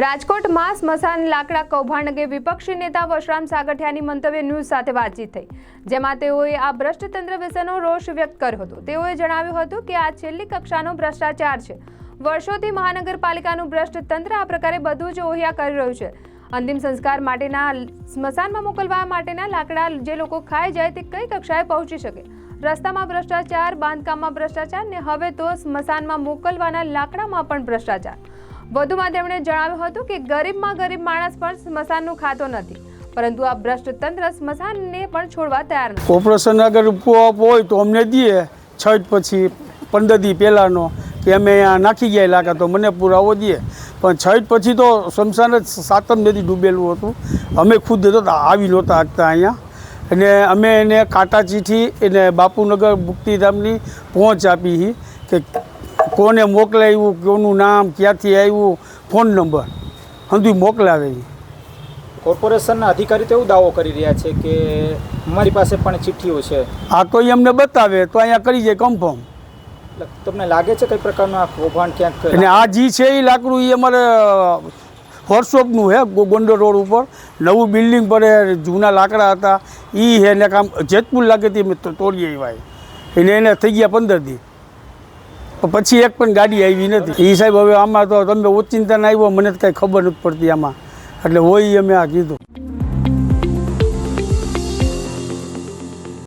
રાજકોટમાં સ્મશાન લાકડા, કૌભાંડ અંગે વિપક્ષી નેતા વશરામ સાગઠિયાની મંતવ્ય ન્યૂઝ સાથે વાતચીત થઈ, જેમાં તેઓએ આ ભ્રષ્ટતંત્ર વિશેનો રોષ વ્યક્ત કર્યો હતો. તેઓએ જણાવ્યું હતું કે આ છેલ્લી કક્ષાનો ભ્રષ્ટાચાર છે. વર્ષોથી મહાનગરપાલિકાનું ભ્રષ્ટતંત્ર આ પ્રકારે બધું જ ઓહિયા કરી રહ્યું છે. અંતિમ સંસ્કાર માટેના સ્મશાનમાં મોકલવા માટેના લાકડા જે લોકો ખાઈ જાય તે કઈ કક્ષાએ પહોંચી શકે? રસ્તામાં ભ્રષ્ટાચાર, બાંધકામમાં ભ્રષ્ટાચાર ને હવે તો સ્મશાનમાં મોકલવાના લાકડામાં પણ ભ્રષ્ટાચાર. વધુમાં તેમણે જણાવ્યું હતું કે ગરીબમાં ગરીબ માણસ પણ સ્મશાનનું ખાતો નથી, પરંતુ આ ભ્રષ્ટ તંત્ર સ્મશાનને પણ છોડવા તૈયાર નથી. ઓપરેશન અગર કોપ હોય તો અમને દઈએ. છઠ પછી પંદર દી પહેલાંનો, કે અમે અહીંયા નાખી ગયા લાગે તો મને પુરાવો દઈએ. પણ છઠ પછી તો શમશાન જ સાતમ નદી ડૂબેલું હતું. અમે ખુદ આવી નહોતા શકતા અહીંયા. અને અમે એને કાંટા ચીઠી એને બાપુનગર મુક્તિધામની પહોંચ આપી હતી કે કોને મોકલાવ્યું કોનું નામ ક્યાંથી આવ્યું ફોન નંબર. હંધું મોકલાવે કોર્પોરેશનના અધિકારી તો એવું દાવો કરી રહ્યા છે કે અમારી પાસે પણ ચિઠ્ઠીઓ છે. આ તો ઈ અમને બતાવે તો અહીંયા કરી જાય કન્ફર્મ તમને લાગે છે કઈ પ્રકારનું આ કૌભાંડ ક્યાંક અને આ જી છે એ લાકડું એ અમારે વર્કશોપનું હે ગોંડો રોડ ઉપર. નવું બિલ્ડિંગ પર જૂના લાકડા હતા. એ હે ને કામ જેતપુર લાગે તે તોડી આવ્યા એને એને થઈ ગયા પંદર દી. પછી એક પણ ગાડી આવી નથી. એ સાહેબ, હવે આમાં તો તમે ઓચિંતા આવ્યો, મને તો કાંઈ ખબર નથી પડતી આમાં. એટલે હોય અમે આ કીધું.